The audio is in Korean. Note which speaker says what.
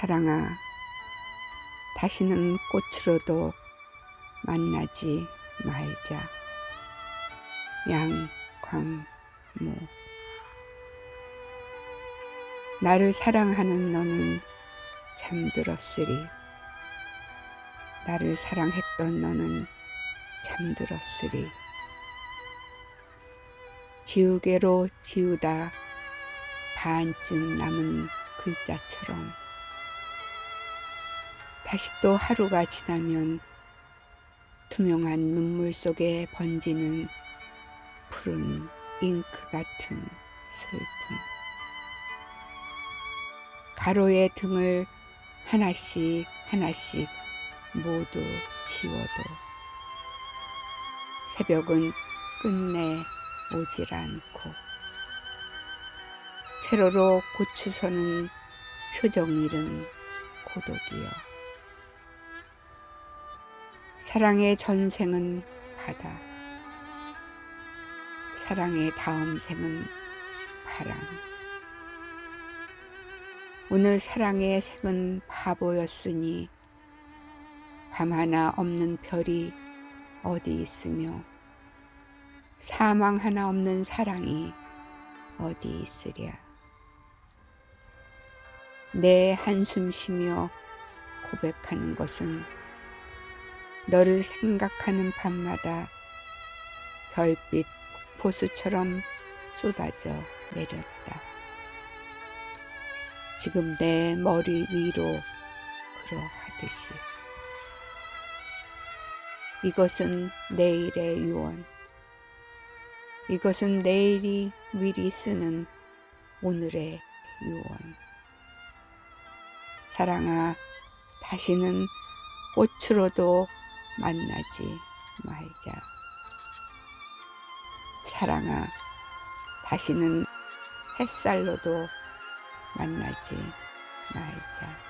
Speaker 1: 사랑아, 다시는 꽃으로도 만나지 말자. 양광모. 나를 사랑하는 너는 잠들었으리. 나를 사랑했던 너는 잠들었으리. 지우개로 지우다 반쯤 남은 글자처럼 다시 또 하루가 지나면 투명한 눈물 속에 번지는 푸른 잉크 같은 슬픔. 가로의 등을 하나씩 하나씩 모두 지워도 새벽은 끝내 오질 않고 세로로 고추서는 표정 잃은 고독이여 사랑의 전생은 바다 사랑의 다음 생은 바람 오늘 사랑의 생은 바보였으니 밤 하나 없는 별이 어디 있으며 사망 하나 없는 사랑이 어디 있으랴. 내 한숨 쉬며 고백하는 것은 너를 생각하는 밤마다 별빛 폭포수처럼 쏟아져 내렸다. 지금 내 머리 위로 그러하듯이. 이것은 내일의 유언. 이것은 내일이 미리 쓰는 오늘의 유언. 사랑아, 다시는 꽃으로도 만나지 말자. 사랑아, 다시는 햇살로도 만나지 말자.